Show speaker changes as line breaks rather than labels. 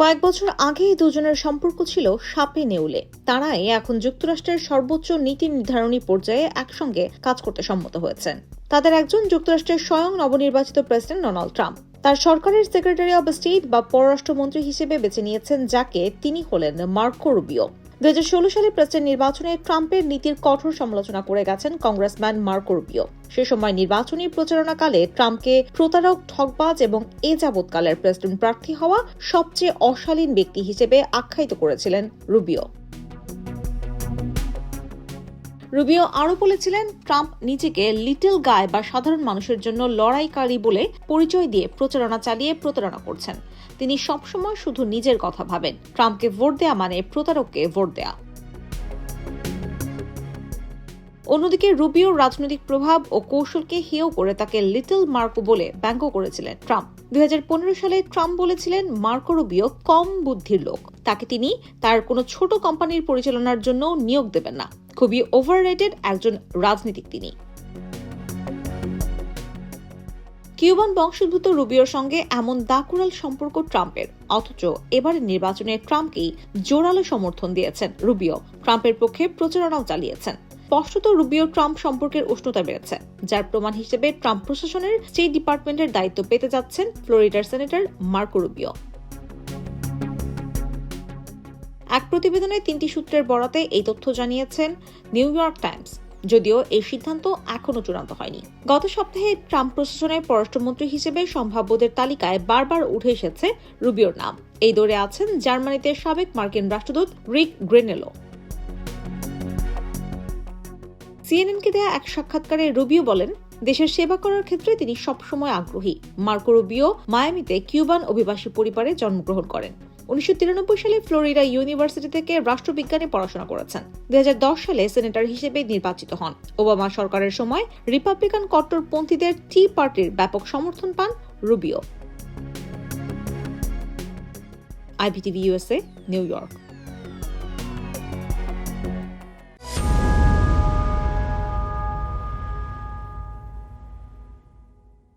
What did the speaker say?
কয়েক বছর আগে এই দুজনের সম্পর্ক ছিল সাপে নেউলে। তারাই এখন যুক্তরাষ্ট্রের সর্বোচ্চ নীতি নির্ধারণী পর্যায়ে একসঙ্গে কাজ করতে সম্মত হয়েছেন। তাদের একজন যুক্তরাষ্ট্রের স্বয়ং নবনির্বাচিত প্রেসিডেন্ট ডোনাল্ড ট্রাম্প। তার সরকারের সেক্রেটারি অব স্টেট বা পররাষ্ট্রমন্ত্রী হিসেবে বেছে নিয়েছেন যাকে তিনি হলেন মার্কো রুবিও। দু হাজার ষোলো সালে প্রেসিডেন্ট নির্বাচনে ট্রাম্পের নীতির কঠোর সমালোচনা করে গেছেন কংগ্রেসম্যান মার্ক রুবিও। সে সময় নির্বাচনী প্রচারণাকালে ট্রাম্পকে প্রতারক ঠকবাজ এবং এ যাবৎকালের প্রেসিডেন্ট প্রার্থী হওয়া সবচেয়ে অশালীন ব্যক্তি হিসেবে আখ্যায়িত করেছিলেন রুবিও। রুবিও আরও বলেছিলেন, ট্রাম্প নিজেকে লিটল গায় বা সাধারণ মানুষের জন্য লড়াইকারী বলে পরিচয় দিয়ে প্রচারণা চালিয়ে প্রতারণা করছেন। তিনি সবসময় শুধু নিজের কথা ভাবেন। ট্রাম্পকে ভোট দেয়া মানে প্রতারককে ভোট দেয়া। অন্যদিকে রুবিওর রাজনৈতিক প্রভাব ও কৌশলকে হেয় করে তাকে লিটল মার্কো বলে ব্যঙ্গ করেছিলেন ট্রাম্প। দুই হাজার পনেরো সালে ট্রাম্প বলেছিলেন, মার্কো রুবিও কম বুদ্ধির লোক। তাকে তিনি তার কোনো ছোট কোম্পানির পরিচালনার জন্য নিয়োগ দেবেন না। খুবই ওভাররেটেড একজন রাজনীতিক তিনি। কিউবান বংশোদ্ভূত রুবিওর সঙ্গে এমন দাকুরাল সম্পর্ক ট্রাম্পের। অথচ এবারের নির্বাচনে ট্রাম্পকেই জোরালো সমর্থন দিয়েছেন রুবিও। ট্রাম্পের পক্ষে প্রচারণাও চালিয়েছেন। স্পষ্টত রুবিও ট্রাম্প সম্পর্কের উষ্ণতা বেড়েছে, যার প্রমাণ হিসেবে ট্রাম্প প্রশাসনের স্টেট ডিপার্টমেন্টের দায়িত্ব পেতে যাচ্ছেন ফ্লোরিডার সেনেটর মার্কো রুবিও। এক প্রতিবেদনে তিনটি সূত্রের বরাতে এই তথ্য জানিয়েছেন নিউ ইয়র্ক টাইমস, যদিও এই সিদ্ধান্ত এখনও চূড়ান্ত হয়নি। গত সপ্তাহে ট্রাম্প প্রশাসনের পররাষ্ট্রমন্ত্রী হিসেবে সম্ভাব্যদের তালিকায় বারবার উঠে এসেছে রুবিওর নাম। এই দৌড়ে আছেন জার্মানিতে সাবেক মার্কিন রাষ্ট্রদূত রিক গ্রেনেলো। সিএনএনকে দেয়া এক সাক্ষাৎকারে রুবিও বলেন, দেশের সেবা করার ক্ষেত্রে তিনি সবসময় আগ্রহী। মার্কো রুবিও মায়ামিতে কিউবান অভিবাসী পরিবারে জন্মগ্রহণ করেন। উনিশশো তিরানব্বই সালে ফ্লোরিডা ইউনিভার্সিটি থেকে রাষ্ট্রবিজ্ঞানে পড়াশোনা করেছেন। দুই হাজার দশ সালে সেনেটর হিসেবে নির্বাচিত হন। ওবামা সরকারের সময় রিপাবলিকান কট্টরপন্থীদের টি পার্টির ব্যাপক সমর্থন পান Rubio. IBTV USA New York.